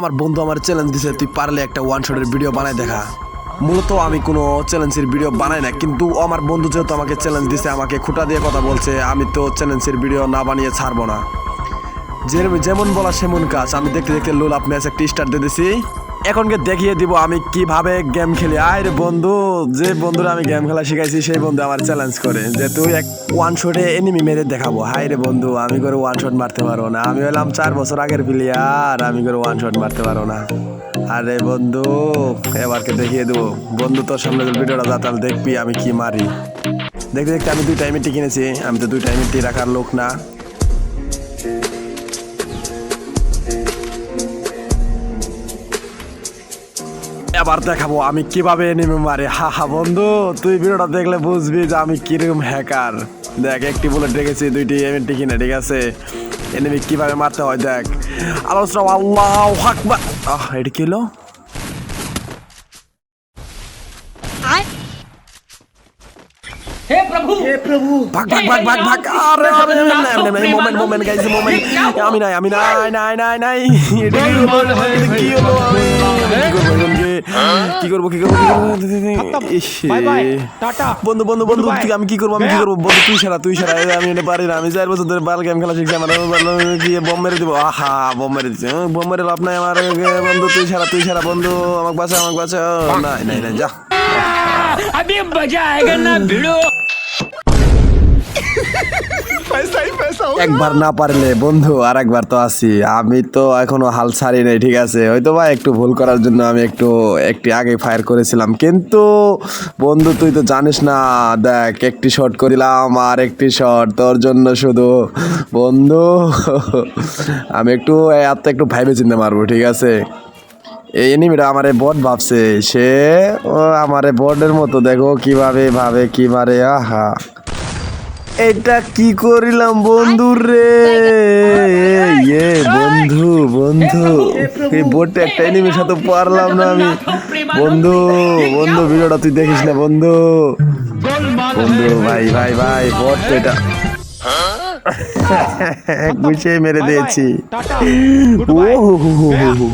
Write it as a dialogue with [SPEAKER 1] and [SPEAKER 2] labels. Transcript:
[SPEAKER 1] আমার বন্ধু আমার চ্যালেঞ্জ দিছে, তুই পারলে একটা ওয়ান শটের ভিডিও বানায় দেখা। মূলত আমি কোনো চ্যালেঞ্জের ভিডিও বানাই না, কিন্তু আমার বন্ধু যেহেতু আমাকে চ্যালেঞ্জ দিছে, আমাকে খুঁটা দিয়ে কথা বলছে, আমি তো চ্যালেঞ্জের ভিডিও না বানিয়ে ছাড়বো না। যেমন বলা সেমন কাজ, আমি দেখতে দেখতে লোল আপনি একটা স্টার্ট দিয়ে দিছি। এখনকে দেখিয়ে দিব আমি কীভাবে গেম খেলি। আয় রে বন্ধু, যে বন্ধুরা আমি গেম খেলা শিখাইছি, সেই বন্ধু আমার চ্যালেঞ্জ করে যে তুই এক ওয়ান শটে এনিমি মেরে দেখাবো। হাই রে বন্ধু, আমি করে ওয়ান শট মারতে পারব না। আমি হলাম চার বছর আগের প্লেয়ার আমি করে ওয়ান শট মারতে পারব না। আরে বন্ধু, এবারকে দেখিয়ে দেবো। বন্ধু, তোর সামনে ভিডিওটা যা, তাহলে দেখবি আমি কি মারি। দেখতে দেখতে আমি দুই টাইমেরটি কিনেছি। আমি তো দুই টাইমেরটি রাখার লোক না। এবার দেখাবো আমি কীভাবে এনিমি মারি। হা হা বন্ধু তুই ভিডিওটা দেখলে বুঝবি যে আমি কীরকম হ্যাকার দেখ একটি বুলেট রেখেছি দুইটি এমএনটি কিনে ঠিক আছে? এনিমি কীভাবে মারতে হয় দেখ। আলোচনা আল্লাহ হাকবা আহ এটা কি হলো? আমি নাই আমি নাই নাই নাই। নাই এটা এটা কি হলো আমি কি করবো কি করবো কি করবো কি করবো ইস,
[SPEAKER 2] বাই বাই টাটা
[SPEAKER 1] বন্ধু বন্ধু বন্ধু
[SPEAKER 2] Goodbye.
[SPEAKER 1] তুই আমি কি করবো আমি কি করবো বন্ধু তুই সারা তুই সারা এই আমি এটা পারি না আমি চার বছর ধরে বাল গেম খেলা শিখছি আমার আমার কি বম মেরে দিব আহা বম মেরে দিচ্ছে হ্যাঁ, বম মেরে লাভ নাই আমার এ, বন্ধু তুই সারা তুই সারা বন্ধু আমাকে বাঁচা আমাকে বাঁচা নাই নাই নাই যা
[SPEAKER 2] अभी मजा आएगा ना भिड़ो
[SPEAKER 1] একবার না পারলে, বন্ধু আর একবার তো আছি। আমি তো এখনও হাল ছাড়ি নাই, ঠিক আছে? হয়তো বা একটু ভুল করার জন্য আমি একটু, একটি আগে ফায়ার করেছিলাম। কিন্তু, বন্ধু, তুই তো জানিস না, দেখ, একটি শট করিলাম আর একটি শট তোর জন্য শুধু, বন্ধু, আমি একটু এত একটু ভাইবে চিনতে মারবো ঠিক আছে? এই এনিমিটা আমারে বট ভাবছে। সে আমারে বটের মতো, দেখো, কীভাবে ভাবে, কি মারে, আহা। এটা কি করিলাম বন্ধু রে? ইয়ে বন্ধু বন্ধু। এই বোটটা একটা এনিমির সাথে পারলাম না আমি। বন্ধু বন্ধু ভিডিওটা তুই দেখিস না বন্ধু। বন্ধু ভাই ভাই ভাই বট তো এটা গুছিয়ে মেরে দিয়েছি ও হো হো হো হো।